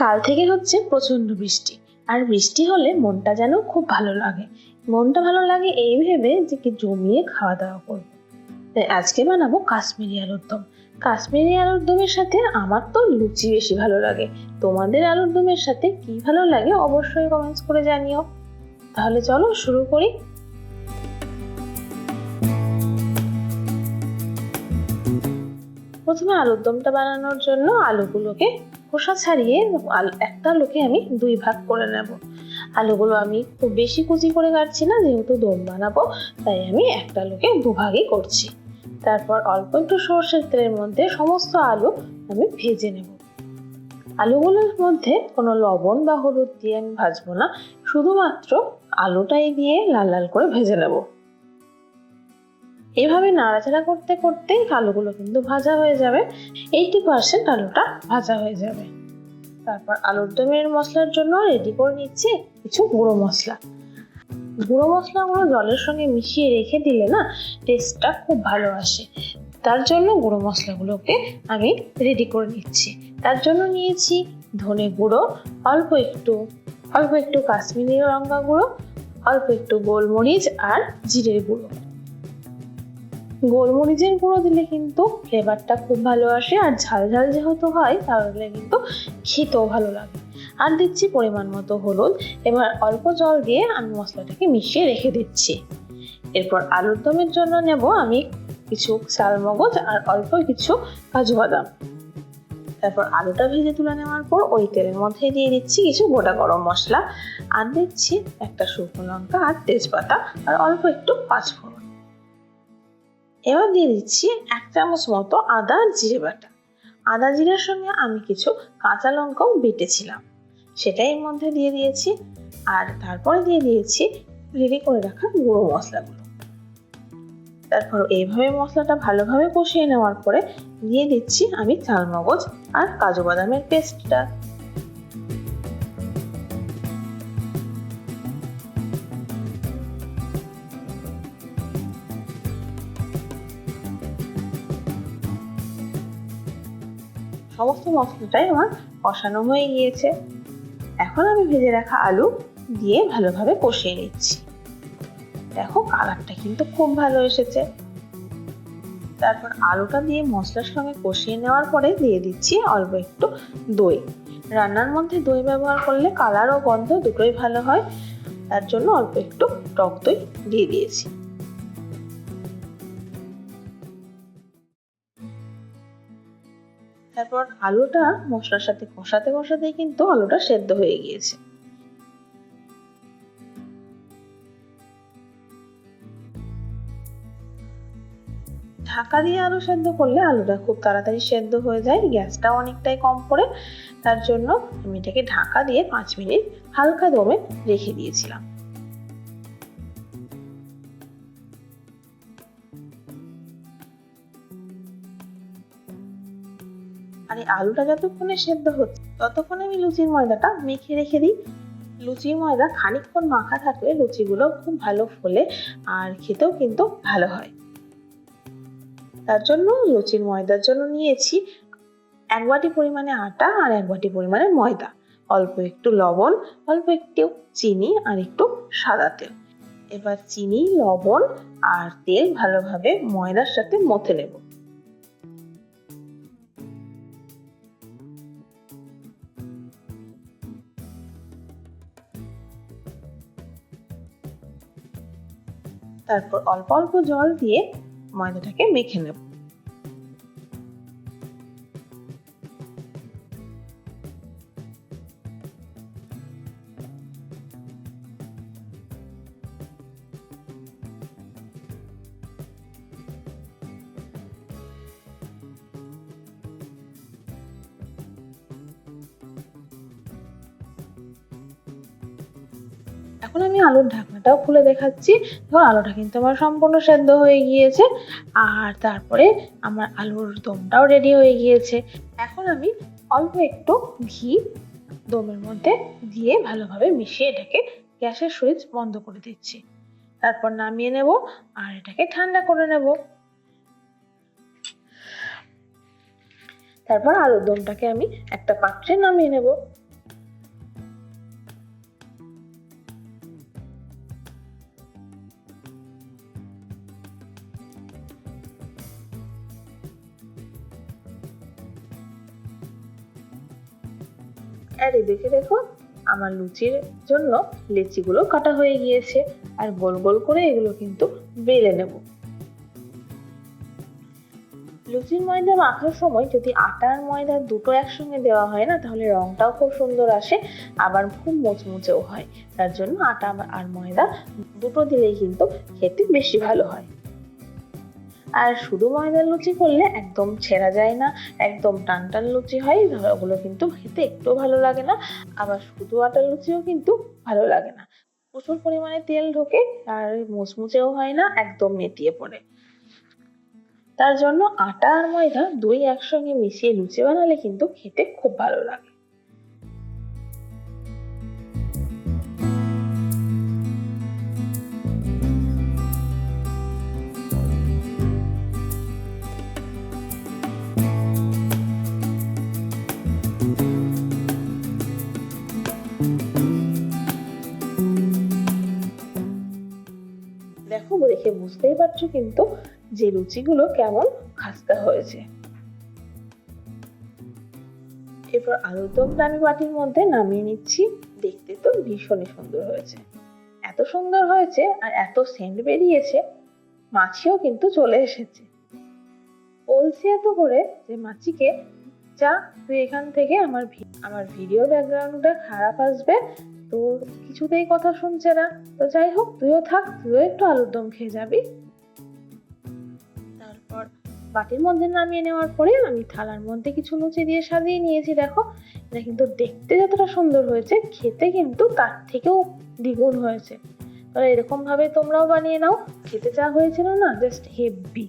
কাল থেকে হচ্ছে প্রচণ্ড বৃষ্টি। আর বৃষ্টি হলে মনটা যেন খুব ভালো লাগে। মনটা ভালো লাগে এই ভেবে যে কি জমিয়ে খাওয়া দাওয়া করব। তাই আজকে বানাবো কাশ্মীরি আলুর দম। কাশ্মীরি আলুর দমের সাথে আমার তো লুচি বেশি ভালো লাগে। তোমাদের আলুর দমের সাথে কি ভালো লাগে অবশ্যই কমেন্টস করে জানিও। তাহলে চলো শুরু করি। প্রথমে আলুর দমটা বানানোর জন্য আলুগুলোকে খোসা ছাড়িয়ে একটা লোকে আমি দুই ভাগ করে নেব। আলুগুলো আমি খুব বেশি কুচি করে কাটছি না, যেহেতু দম বানাবো, তাই আমি একটা আলুকে দুভাগই করছি। তারপর অল্প একটু সর্ষের তেলের মধ্যে সমস্ত আলু আমি ভেজে নেব। আলুগুলোর মধ্যে কোনো লবণ বা হলুদ দিয়ে আমি ভাজবো না, শুধুমাত্র আলুটাই দিয়ে লাল লাল করে ভেজে নেব। এভাবে নাড়াচাড়া করতে করতেই আলুগুলো কিন্তু ভাজা হয়ে যাবে। এইটি পার্সেন্ট আলুটা ভাজা হয়ে যাবে। তারপর আলুর দমের মশলার জন্য রেডি করে নিচ্ছি কিছু গুঁড়ো মশলা। গুঁড়ো মশলাগুলো জলের সঙ্গে মিশিয়ে রেখে দিলে না টেস্টটা খুব ভালো আসে। তার জন্য গুঁড়ো মশলাগুলোকে আমি রেডি করে নিচ্ছি। তার জন্য নিয়েছি ধনে গুঁড়ো, অল্প একটু অল্প একটু কাশ্মীরি লঙ্কা গুঁড়ো, অল্প একটু গোলমরিচ আর জিরের গুঁড়ো। গোলমরিচের গুঁড়ো দিলে কিন্তু ফ্লেভারটা খুব ভালো আসে। আর ঝাল ঝাল যেহেতু হয়, তাহলে কিন্তু খেতেও ভালো লাগে। আর দিচ্ছি পরিমাণ মতো হলুদ। এবার অল্প জল দিয়ে আমি মশলাটাকে মিশিয়ে রেখে দিচ্ছি। এরপর আলুর দমের জন্য নেব আমি কিছু চাল মগজ আর অল্প কিছু কাজু বাদাম। তারপর আলুটা ভেজে তুলে নেওয়ার পর ওই তেলের মধ্যে দিয়ে দিচ্ছি কিছু গোটা গরম মশলা। আর দিচ্ছি একটা শুকনো লঙ্কা আর তেজপাতা আর অল্প একটু পাঁচফোড়ন। এবার দিয়ে দিচ্ছি এক চামচ মতো আদা জিরে বাটা। আদা জিরের সঙ্গে আমি কিছু কাঁচা লঙ্কাও বেটেছিলাম। সেটাই এর মধ্যে দিয়ে দিয়েছি। আর তারপরে দিয়ে দিয়েছি রেডি করে রাখা গুঁড়ো মশলাগুলো। তারপর এইভাবে মশলাটা ভালোভাবে কষিয়ে নেওয়ার পরে দিয়ে দিচ্ছি আমি চালমগজ আর কাজু বাদামের পেস্টটা সমস্ত মশলাটাই আমার কষানো হয়ে গিয়েছে। এখন আমি ভেজে রাখা আলু দিয়ে ভালোভাবে কষিয়ে নিচ্ছি। দেখো কালারটা কিন্তু খুব ভালো এসেছে। তারপর আলুটা দিয়ে মশলার সঙ্গে কষিয়ে নেওয়ার পরে দিয়ে দিচ্ছি অল্প একটু দই। রান্নার মধ্যে দই ব্যবহার করলে কালার ও গন্ধ দুটোই ভালো হয়। তার জন্য অল্প একটু টক দই দিয়ে দিয়েছি। তারপর আলুটা মশলার সাথে কষাতে কষাতেই কিন্তু আলুটা সেদ্ধ হয়ে গিয়েছে। ঢাকা দিয়ে আলু সেদ্ধ করলে আলুটা খুব তাড়াতাড়ি সেদ্ধ হয়ে যায় গ্যাসটা অনেকটাই কম পড়ে। তার জন্য আমি এটাকে ঢাকা দিয়ে পাঁচ মিনিট হালকা দমে রেখে দিয়েছিলাম। আর এই আলুটা যতক্ষণে সেদ্ধ হচ্ছে, ততক্ষণে আমি লুচির ময়দাটা মেখে রেখে দিই। লুচির ময়দা খানিকক্ষণ মাখা থাকলে লুচিগুলো খুব ভালো ফোলে আর খেতেও কিন্তু ভালো হয়। তার জন্য লুচির ময়দার জন্য নিয়েছি এক বাটি পরিমাণে আটা আর এক বাটি পরিমাণে ময়দা। অল্প একটু লবণ, অল্প একটু চিনি আর একটু সাদা তেল। এবার চিনি, লবণ আর তেল ভালোভাবে ময়দার সাথে মথে নেব। তারপর অল্প অল্প জল দিয়ে ময়দাটাকে মেখে নেব। এখন আমি আলুর ঢাকনাটাও খুলে দেখাচ্ছি। দেখো আলুটা কিন্তু আমার সম্পূর্ণ সেদ্ধ হয়ে গিয়েছে। আর তারপরে আমার আলুর দমটাও রেডি হয়ে গিয়েছে। এখন আমি অল্প একটু ঘি দমের মধ্যে দিয়ে ভালোভাবে মিশিয়ে এটাকে গ্যাসের সুইচ বন্ধ করে দিচ্ছি। তারপর নামিয়ে নেব আর এটাকে ঠান্ডা করে নেব। তারপর আলুর দমটাকে আমি একটা পাত্রে নামিয়ে নেব। আর এদিকে দেখো আমার লুচির জন্য লেচিগুলো কাটা হয়ে গিয়েছে। আর গোল গোল করে এগুলো কিন্তু বেলে নেব। লুচির ময়দা মাখার সময় যদি আটা আর ময়দা দুটো একসঙ্গে দেওয়া হয় না, তাহলে রংটাও খুব সুন্দর আসে, আবার খুব মুচমুচেও হয়। তার জন্য আটা আর ময়দা দুটো দিলেই কিন্তু খেতে বেশি ভালো হয়। আর শুধু ময়দার লুচি করলে একদম ছেঁড়া যায় না, একদম টান টান লুচি হয় ওগুলো কিন্তু খেতে একটু ভালো লাগে না, আবার শুধু আটার লুচিও কিন্তু ভালো লাগে না। প্রচুর পরিমাণে তেল ঢোকে আর মুচমুচেও হয় না, একদম নেতিয়ে পড়ে। তার জন্য আটা আর ময়দা দুই একসঙ্গে মিশিয়ে লুচি বানালে কিন্তু খেতে খুব ভালো লাগে। দেখো বুঝতেই পারছ কিন্তু যে লুচিগুলো কেমন খাস্তা হয়েছে। এরপর আলুর দমটা আমি বাটির মধ্যে নামিয়ে নিচ্ছি। দেখতে তো ভীষণই সুন্দর হয়েছে। এত সুন্দর হয়েছে আর এত সেন্ট বেরিয়েছে, মাছিও কিন্তু চলে এসেছে। বলছি এত করে যে মাছিকে, যা, তুই এখান থেকে আমার আমার ভিডিও ব্যাকগ্রাউন্ডটা খারাপ আসবে তো কিছুতেই কথা শুনছে না। তো যাই হোক, তুইও থাক, তুইও একটু আলুর দম খেয়ে যাবি। তারপর বাটির মধ্যে নামিয়ে নেওয়ার পরে আমি থালার মধ্যে কিছু লুচি দিয়ে সাজিয়ে নিয়েছি, দেখো। এটা কিন্তু দেখতে যতটা সুন্দর হয়েছে, খেতে কিন্তু তার থেকেও দ্বিগুণ হয়েছে। এরকম ভাবে তোমরাও বানিয়ে নাও। খেতে যা হয়েছিল না জাস্ট হেভি